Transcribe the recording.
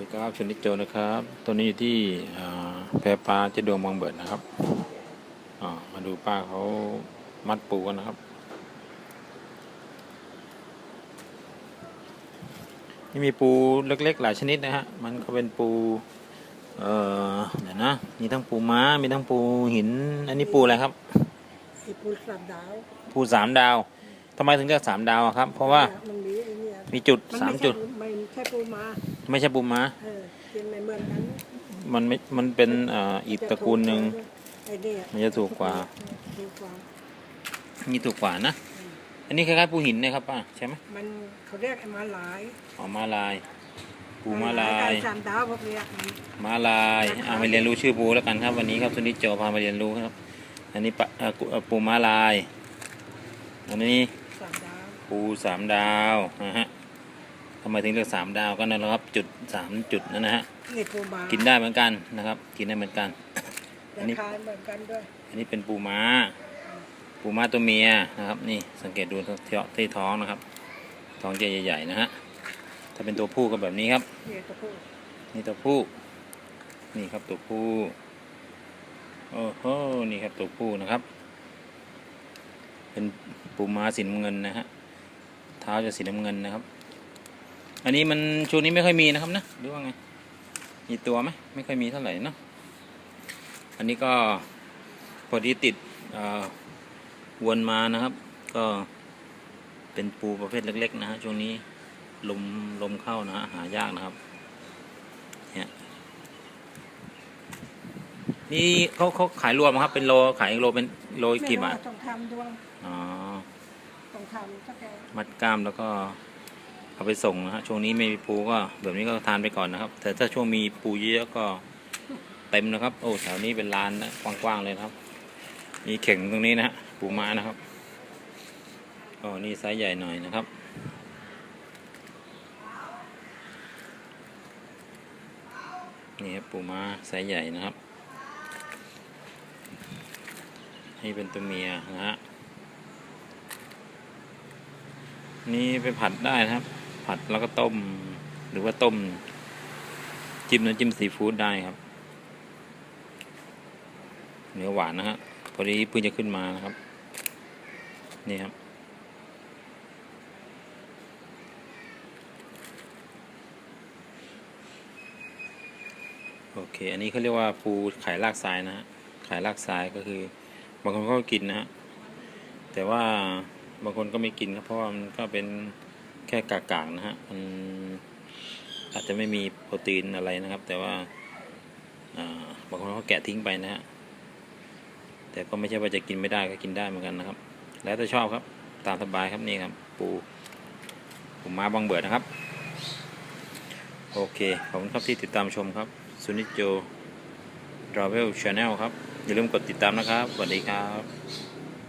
ครับชนิดโจนะครับ ตัวนี้อยู่ที่อ่าแพปลาเจดวงบางเบิดนะครับอ่ามาดูป้าเขามัดปูกันนะครับ นี่มีปูเล็กๆหลายชนิดนะฮะ มันก็เป็นปู เอ่อเดี๋ยวนะ มีทั้งปูม้า มีทั้งปูหิน อันนี้ปูอะไรครับไอ้ปูสามดาว ปูสามดาว ทำไมถึงเรียกสามดาวอะครับ เพราะว่า มันมี ไอ้เนี่ยมีจุดนสามไใช่จุด ไม่ใช่ปูมาไม่ใช่ปูม้า เออกินในเมืองนั้นมันไม่ มันเป็นอ่าอีกตระกูลหนึ่งไอ้เนี่ยมันจะถูกกว่า ถูกกว่า นี่ถูกกว่านะ อันนี้คล้ายๆปูหินนะครับป้าใช่ไหมมันเขาเรียกไอ้มาหลายอ๋อมาลาย ปูมาลายไอ้สามดาวพวกเนี้ยมัน มาลายอ่ามาเรียนรู้ชื่อปูแล้วกันครับ วันนี้ครับสุนิจโจพามาเรียนรู้ครับ อันนี้ปะเอ่อกุเอ่อปูมาลาย อันนี้สามดาว ปูสามดาวนะฮะทำไมถึงเรียกสามดาวก็นั่นแหละครับจุดสามจุดนั่นนะฮะนี่ปูมากินได้เหมือนกันนะครับ กินได้เหมือนกัน อัรานนี้คาเหมือนกันด้วยอันนี้เป็นปูม้า ปูม้าตัวเมียนะครับ นี่สังเกตดูที่ท้องนะครับ ท้องจะใหญ่ๆนะฮะถ้าเป็นตัวผู้ก็แบบนี้ครับ เนี่ยตะพูนี่ตัวผู้ นี่ครับตัวผู้ โอ้โห นี่ครับตัวผู้นะครับ เป็นปูม้าสีน้ำเงินนะฮะเท้าจะสีน้ำเงินนะครับ อันนี้มันช่วงนี้ไม่ค่อยมีนะครับนะหรือว่าไง มีตัวไหมไม่ค่อยมีเท่าไหร่เนาะอันนี้ก็พอดีติดเอ่อวนมานะครับ ก็เป็นปูประเภทเล็ก ๆ นะฮะช่วงนี้ลมลมเข้านะฮะหายากนะครับเนี่ยนี่เขาเขาขายรวมครับ เป็นโลขายโลเป็นโลกี่บาทไม่รู้ว่ต้องทำด้วยอ๋อต้อง ทำสักแกมัดกล้ามแล้วก็เอาไปส่งนะฮะช่วงนี้ไม่มีปูก็แบบนี้ก็ทานไปก่อนนะครับ แต่ถ้าช่วงมีปูเยอะก็เต็มนะครับ โอ้แถวนี้เป็นลานนะกว้างๆเลยนะครับ มีเข่งตรงนี้นะฮะปูม้านะครับก็นี่ไซส์ใหญ่หน่อยนะครับนี่ครับปูม้าไซส์ใหญ่นะครับนี่เป็นตัวเมียนะฮะ นี่ไปผัดได้นะครับ ผัดแล้วก็ต้ม หรือว่าต้ม จิ้มน้ำจิ้มซีฟู้ดได้ครับ เนื้อหวานนะฮะพอดีเพิ่งจะขึ้นมานะครับ นี่ครับ โอเค อันนี้เขาเรียกว่าปูไข่ลากทรายนะฮะไข่ลากทรายก็คือ บางคนก็กินนะฮะแต่ว่า บางคนก็ไม่กินครับเพราะว่ามันก็เป็นแค่กากๆนะฮะมันอาจจะไม่มีโปรตีนอะไรนะครับ แต่ว่าบางคนก็แกะทิ้งไปนะฮะแต่ก็ไม่ใช่ว่าจะกินไม่ได้ก็กินได้เหมือนกันนะครับ แล้วแต่ชอบครับ ตามสบายครับนี่ครับ ปูปูม้าบางเบิดนะครับ โอเค ขอบคุณครับที่ติดตามชมครับซุนิโจ Travel Channel ครับ อย่าลืมกดติดตามนะครับสวัสดีครับ